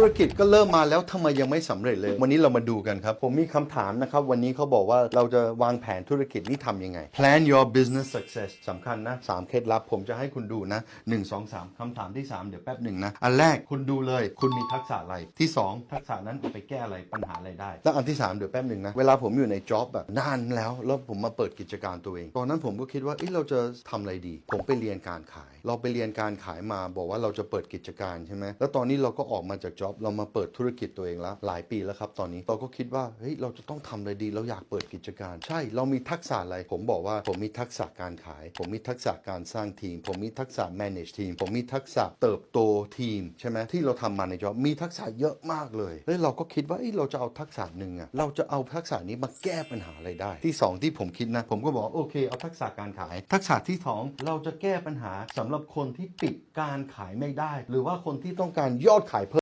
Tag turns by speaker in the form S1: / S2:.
S1: ธุรกิจก็เริ่มมาแล้วทำไมยังไม่สำเร็จเลย วันนี้เรามาดูกันครับ ผมมีคำถามนะครับ วันนี้เขาบอกว่าเราจะวางแผนธุรกิจนี่ทำยังไง plan your business success สำคัญนะสามเคล็ดลับ ผมจะให้คุณดูนะ 1 2 3คำถามที่ 3 เดี๋ยวแป๊บหนึ่งนะ อันแรกคุณดูเลย คุณมีทักษะอะไรที่ 2 ทักษะนั้นเอาไปแก้อะไรปัญหาอะไรได้ แล้วอันที่ 3 เดี๋ยวแป๊บหนึ่งนะ เวลาผมอยู่ในจ็อบแบบนานแล้วแล้วผมมาเปิดกิจการตัวเองตอนนั้นผมก็คิดว่าเอ้เราจะทำอะไรดี ผมไปเรียนการขาย เราไปเรียนการขายมาบอกว่าเราจะเปิดกิจการใช่ไหมแล้วตอนนี้เราก็ออกมาจากจ็อบเรามาเปิดธุรกิจตัวเองแล้วหลายปีแล้วครับตอนนี้เราก็คิดว่าเฮ้ยเราจะต้องทำอะไรดี เราอยากเปิดกิจการ ใช่เรามีทักษะอะไร ผมบอกว่าผมมีทักษะการขาย ผมมีทักษะการสร้างทีม ผมมีทักษะ manage ทีม ผมมีทักษะเติบโตทีมใช่ไหมที่เราทำมาในจ็อบมีทักษะเยอะมากเลยแล้วเราก็คิดว่าเอ้ยเราจะเอาทักษะหนึ่งอะเราจะเอาทักษะนี้มาแก้ปัญหาอะไรได้ ที่สองที่ผมคิดนะ ผมก็บอกโอเค เอาทักษะการขาย ทักษะที่สองเราจะแก้ปัญหาสำหรับรับคนที่ปิดการขายไม่ได้ หรือว่าคนที่ต้องการยอดขายเพิ่ม